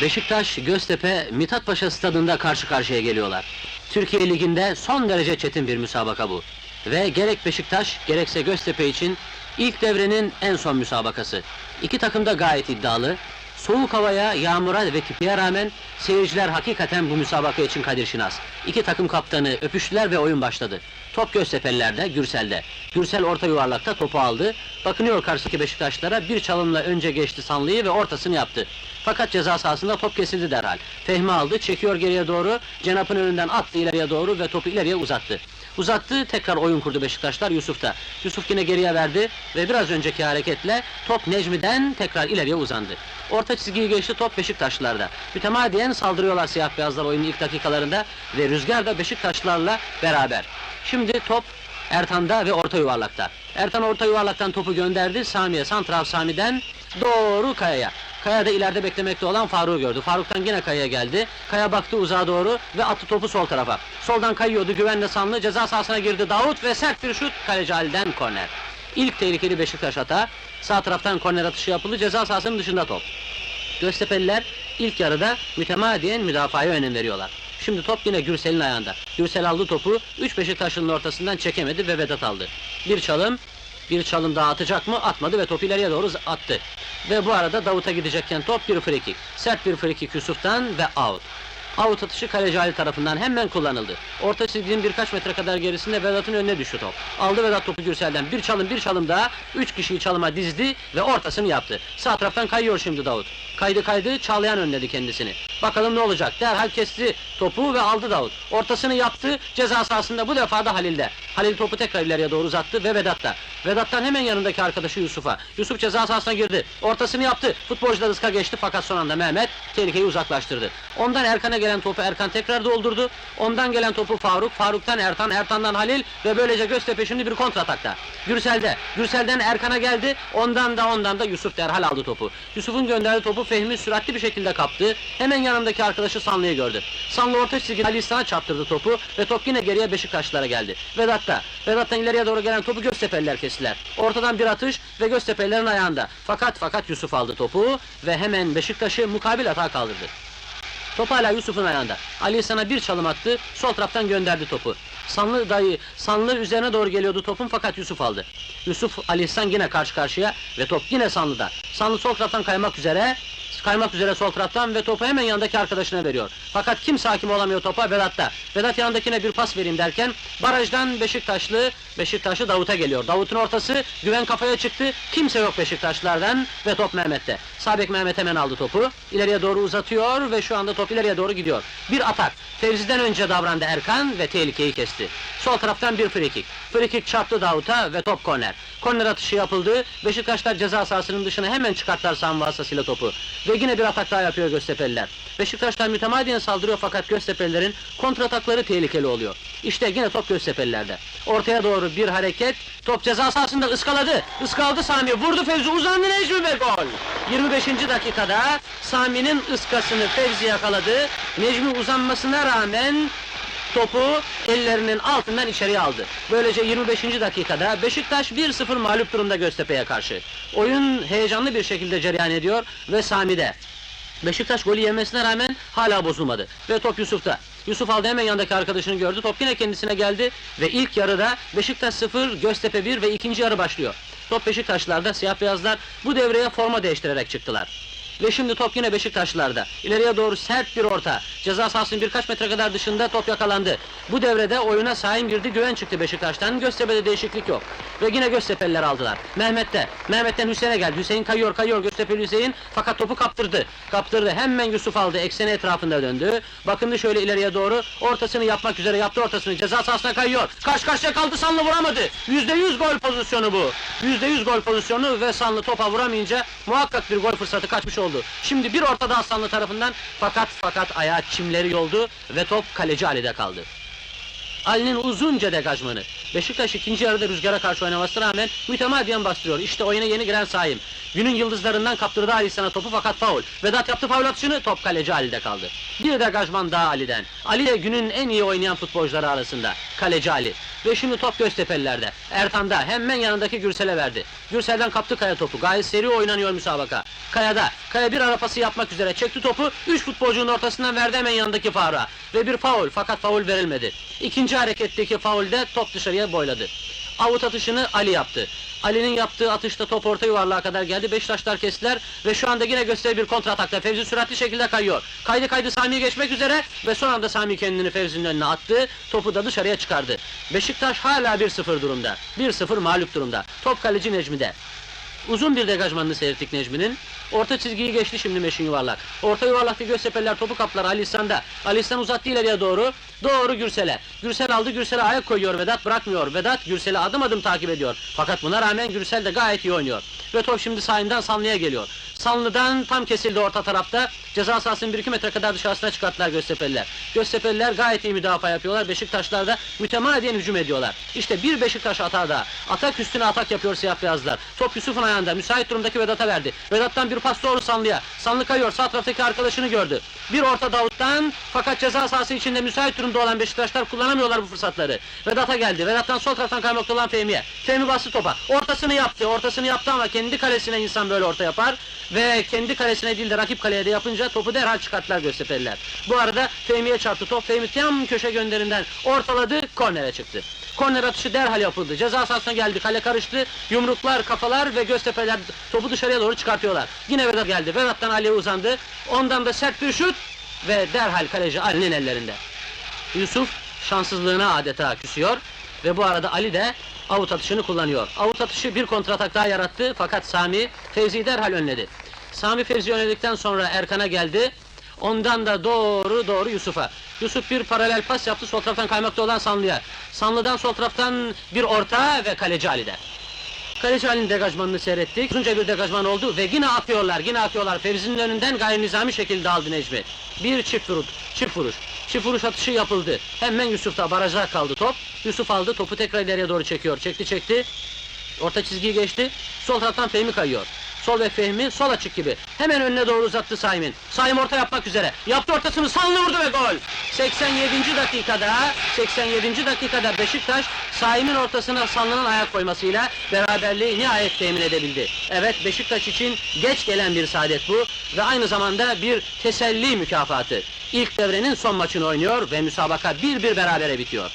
Beşiktaş, Göztepe, Mithat Paşa stadında karşı karşıya geliyorlar. Türkiye Ligi'nde son derece çetin bir müsabaka bu. Ve gerek Beşiktaş, gerekse Göztepe için ilk devrenin en son müsabakası. İki takım da gayet iddialı. Soğuk havaya, yağmura ve tipiye rağmen seyirciler hakikaten bu müsabaka için Kadir Şinas. İki takım kaptanı öpüştüler ve oyun başladı. Top Göztepe'lilerde, Gürsel'de. Gürsel orta yuvarlakta topu aldı. Bakınıyor karşıdaki Beşiktaşlara bir çalımla önce geçti Sanlı'yı ve ortasını yaptı. Fakat ceza sahasında top kesildi derhal. Fehmi aldı, çekiyor geriye doğru, Cenap'ın önünden attı ileriye doğru ve topu ileriye uzattı. Uzattı, tekrar oyun kurdu Beşiktaşlar Yusuf da. Yusuf yine geriye verdi ve biraz önceki hareketle top Necmi'den tekrar ileriye uzandı. Orta çizgiyi geçti, top Beşiktaşlılarda. Mütemadiyen saldırıyorlar siyah beyazlar oyunun ilk dakikalarında ve rüzgar da Beşiktaşlılarla beraber. Şimdi top Ertan'da ve orta yuvarlakta. Ertan orta yuvarlaktan topu gönderdi, Sami'ye, Santrav Sami'den doğru Kaya'ya. Kaya da ileride beklemekte olan Faruk'u gördü. Faruk'tan yine Kaya'ya geldi. Kaya baktı uzağa doğru ve attı topu sol tarafa. Soldan kayıyordu güvenle Sanlı, ceza sahasına girdi Davut ve sert bir şut kaleci Ali'den korner. İlk tehlikeli Beşiktaş hata. Sağ taraftan korner atışı yapıldı, ceza sahasının dışında top. Göztepe'liler ilk yarıda mütemadiyen müdafaya önem veriyorlar. Şimdi top yine Gürsel'in ayağında. Gürsel aldı topu, üç Beşiktaşlı'nın ortasından çekemedi ve Vedat aldı. Bir çalım, bir çalım daha atacak mı? Atmadı ve topu ileriye doğru attı. Ve bu arada Davut'a gidecekken top bir free kick. Sert bir free kick Yusuf'tan ve out. Out atışı kaleci Ali tarafından hemen kullanıldı. Orta çizginin birkaç metre kadar gerisinde Vedat'ın önüne düştü top. Aldı Vedat topu Gürsel'den. Bir çalım bir çalım daha. Üç kişiyi çalıma dizdi ve ortasını yaptı. Sağ taraftan kayıyor şimdi Davut. Kaydı kaydı Çağlayan önledi kendisini. Bakalım ne olacak. Derhal kesti topu ve aldı Davut. Ortasını yaptı. Ceza sahasında bu defa da Halil'de. Halil topu tekrar ileriye doğru uzattı ve Vedat'ta. Vedat'tan hemen yanındaki arkadaşı Yusuf'a. Yusuf ceza sahasına girdi. Ortasını yaptı. Futbolcular ıska geçti fakat son anda Mehmet tehlikeyi uzaklaştırdı. Ondan Erkan'a gelen topu Erkan tekrar doldurdu. Ondan gelen topu Faruk. Faruk'tan Ertan, Ertan'dan Halil ve böylece Göztepe şimdi bir kontratakta. Gürsel'de. Gürsel'den Erkan'a geldi. Ondan da ondan da Yusuf derhal aldı topu. Yusuf'un gönderdiği topu Fehmi süratli bir şekilde kaptı. Hemen yanındaki arkadaşı Sanlı'yı gördü. Sanlı orta çizgide Ali İhsan'a çarptırdı topu ve top yine geriye Beşiktaşlılara geldi. Vedat'ta. Vedat'tan ileriye doğru gelen topu Göztepe'liler kestiler. Ortadan bir atış ve Göztepe'lilerin ayağında. Fakat fakat Yusuf aldı topu ve hemen Beşiktaş'ı mukabil hata kaldırdı. Top hala Yusuf'un ayağında. Ali sana bir çalım attı, sol taraftan gönderdi topu. Sanlı dayı, Sanlı üzerine doğru geliyordu topun fakat Yusuf aldı. Yusuf, Ali İhsan yine karşı karşıya ve top yine Sanlı'da. Sanlı sol taraftan kaymak üzere, kaymak üzere sol taraftan ve topu hemen yanındaki arkadaşına veriyor. Fakat kimse hakim olamıyor topa Vedat'ta. Vedat yanındakine bir pas vereyim derken barajdan Beşiktaşlı, Beşiktaşlı Davut'a geliyor. Davut'un ortası güven kafaya çıktı. Kimse yok Beşiktaşlardan ve top Mehmet'te. Sabek Mehmet hemen aldı topu. İleriye doğru uzatıyor ve şu anda top ileriye doğru gidiyor. Bir atak. Fevzi'den önce davrandı Erkan ve tehlikeyi kesti. Sol taraftan bir. Free kick çarptı Davut'a ve top korner. Korner atışı yapıldı. Beşiktaşlar ceza sahasının dışına hemen çıkarttılar savunma vasıtasıyla topu. Ve yine bir atak daha yapıyor Göztepe'liler. Beşiktaşlar mütemadiyen saldırıyor fakat Göztepe'lilerin kontratakları tehlikeli oluyor. İşte yine top Göztepe'lilerde. Ortaya doğru bir hareket. Top ceza sahasında ıskaladı. Iskaladı Sami. Vurdu Fevzi. Uzandı Necmi ve gol. 25. dakikada Sami'nin ıskasını Fevzi yakaladı. Necmi uzanmasına rağmen topu ellerinin altından içeriye aldı. Böylece 25. dakikada Beşiktaş 1-0 mağlup durumda Göztepe'ye karşı. Oyun heyecanlı bir şekilde cereyan ediyor ve Sami'de. Beşiktaş golü yemesine rağmen hala bozulmadı. Ve top Yusuf'ta. Yusuf aldı hemen yanındaki arkadaşını gördü. Top yine kendisine geldi ve ilk yarıda Beşiktaş 0, Göztepe 1 ve ikinci yarı başlıyor. Top Beşiktaşlarda, siyah beyazlar bu devreye forma değiştirerek çıktılar. Ve şimdi top yine Beşiktaşlarda. İleriye doğru sert bir orta. Ceza sahasının birkaç metre kadar dışında top yakalandı. Bu devrede oyuna Sahin girdi, güven çıktı Beşiktaş'tan. Göztepe'de değişiklik yok. Ve yine Göztepe'liler aldılar. Mehmet'te. Mehmet'ten Hüseyin'e geldi. Hüseyin kayıyor, kayıyor Göztepe'li Hüseyin. Fakat topu kaptırdı. Kaptırdı. Hemen Yusuf aldı. Ekseni etrafında döndü. Bakındı şöyle ileriye doğru. Ortasını yapmak üzere yaptı ortasını. Ceza sahasına kayıyor. Karşı karşıya kaldı Sanlı vuramadı. Yüzde yüz gol pozisyonu bu. Yüzde yüz gol pozisyonu ve Sanlı topa vuramayınca muhakkak bir gol fırsatı kaçmış oldu. Şimdi bir ortada Aslanlı tarafından fakat fakat ayağı çimleri yoldu ve top kaleci Ali'de kaldı. Ali'nin uzunca degajmanı. Beşiktaş ikinci yarıda rüzgara karşı oynamasına rağmen mütemadiyen bastırıyor. İşte oyuna yeni giren Saim. Günün yıldızlarından kaptırdı Ali sana topu fakat faul. Vedat yaptı faul atışını, top kaleci Ali'de kaldı. Bir degajman daha Ali'den. Ali de günün en iyi oynayan futbolcuları arasında. Kaleci Ali. Ve şimdi top Göztepe'lilerde. Ertan'da hemen yanındaki Gürsel'e verdi. Gürsel'den kaptı kaya topu. Gayet seri oynanıyor müsabaka. Kaya'da. Kaya bir arapası yapmak üzere çekti topu. Üç futbolcunun ortasından verdi hemen yanındaki Faruk'a. Ve bir faul fakat faul verilmedi. İkinci hareketteki faulde top dışarıya boyladı. Avut atışını Ali yaptı. Ali'nin yaptığı atışta top orta yuvarlığa kadar geldi. Beşiktaşlar kestiler ve şu anda yine gösteri bir kontra atakta. Fevzi süratli şekilde kayıyor. Kaydı kaydı Sami'yi geçmek üzere ve son anda Sami kendini Fevzi'nin önüne attı. Topu da dışarıya çıkardı. Beşiktaş hala 1-0 durumda. 1-0 mağlup durumda. Top kaleci Necmi'de. Uzun bir degajmanını seyrettik Necmi'nin. Orta çizgiyi geçti şimdi Meşin Yuvarlak. Orta yuvarlakta Göztepe'liler topu kaplar Ali İhsan'da. Ali İhsan uzattı ileriye doğru. Doğru Gürsel'e. Gürsel aldı Gürsel'e ayak koyuyor Vedat bırakmıyor. Vedat Gürsel'i adım adım takip ediyor. Fakat buna rağmen Gürsel de gayet iyi oynuyor. Ve top şimdi sahinden Sanlı'ya geliyor. Sanlı'dan tam kesildi orta tarafta. Ceza sahasının 1-2 metre kadar dışarısına çıkarttılar Göztepe'liler. Göztepe'liler gayet iyi müdafaa yapıyorlar. Beşiktaşlar da mütemadiyen hücum ediyorlar. İşte bir Beşiktaş atağı da. Atak üstüne atak yapıyor siyah beyazlar. Top Yusuf'un ayağında. Müsait durumdaki Vedat'a verdi. Vedat'tan bir pas doğru Sanlı'ya. Sanlı kayıyor. Sağ taraftaki arkadaşını gördü. Bir orta Davut'tan fakat ceza sahası içinde müsait durumda olan Beşiktaşlar kullanamıyorlar bu fırsatları. Vedat'a geldi. Vedat'tan sol taraftan kaymakta olan Fehmi'ye. Fehmi bastı topa. Ortasını yaptı. Ortasını yaptı ama kendi kalesine insan böyle orta yapar. Ve kendi kalesine değil de rakip kaleye de yapınca topu derhal çıkarttılar Göztepe'liler. Bu arada Fehmi'ye çarptı top. Fehmi tam köşe gönderinden ortaladı. Kornere çıktı. Korner atışı derhal yapıldı. Ceza sahasına geldi. Kale karıştı. Yumruklar, kafalar ve Göztepe'ler topu dışarıya doğru çıkartıyorlar. Yine Vedat geldi. Vedat'tan Ali'ye uzandı. Ondan da sert bir şut ve derhal kaleci Ali'nin ellerinde. Yusuf şanssızlığına adeta küsüyor ve bu arada Ali de avut atışını kullanıyor. Avut atışı bir kontratak daha yarattı fakat Sami Fevzi'yi derhal önledi. Sami Fevzi önledikten sonra Erkan'a geldi. Ondan da doğru doğru Yusuf'a. Yusuf bir paralel pas yaptı sol taraftan kaymakta olan Sanlı'ya. Sanlı'dan sol taraftan bir orta ve kaleci Ali'de. Kaleci Ali'nin degajmanını seyrettik. Uzunca bir degajman oldu ve yine atıyorlar, yine atıyorlar. Fevzi'nin önünden gayri nizami şekilde aldı Necmi. Bir çift vuruş, çift vuruş. Çift vuruş atışı yapıldı. Hemen Yusuf'ta barajda kaldı top. Yusuf aldı, topu tekrar ileriye doğru çekiyor. Çekti çekti. Orta çizgiyi geçti. Sol taraftan Fehmi kayıyor. Sol ve Fehmi sol açık gibi. Hemen önüne doğru uzattı Saim'in. Saim orta yapmak üzere. Yaptı ortasını Sanlı vurdu ve gol. 87. dakikada 87. dakikada Beşiktaş Saim'in ortasına Sanlı'nın ayak koymasıyla beraberliği nihayet temin edebildi. Evet Beşiktaş için geç gelen bir saadet bu ve aynı zamanda bir teselli mükafatı. İlk devrenin son maçını oynuyor ve müsabaka bir bir berabere bitiyor.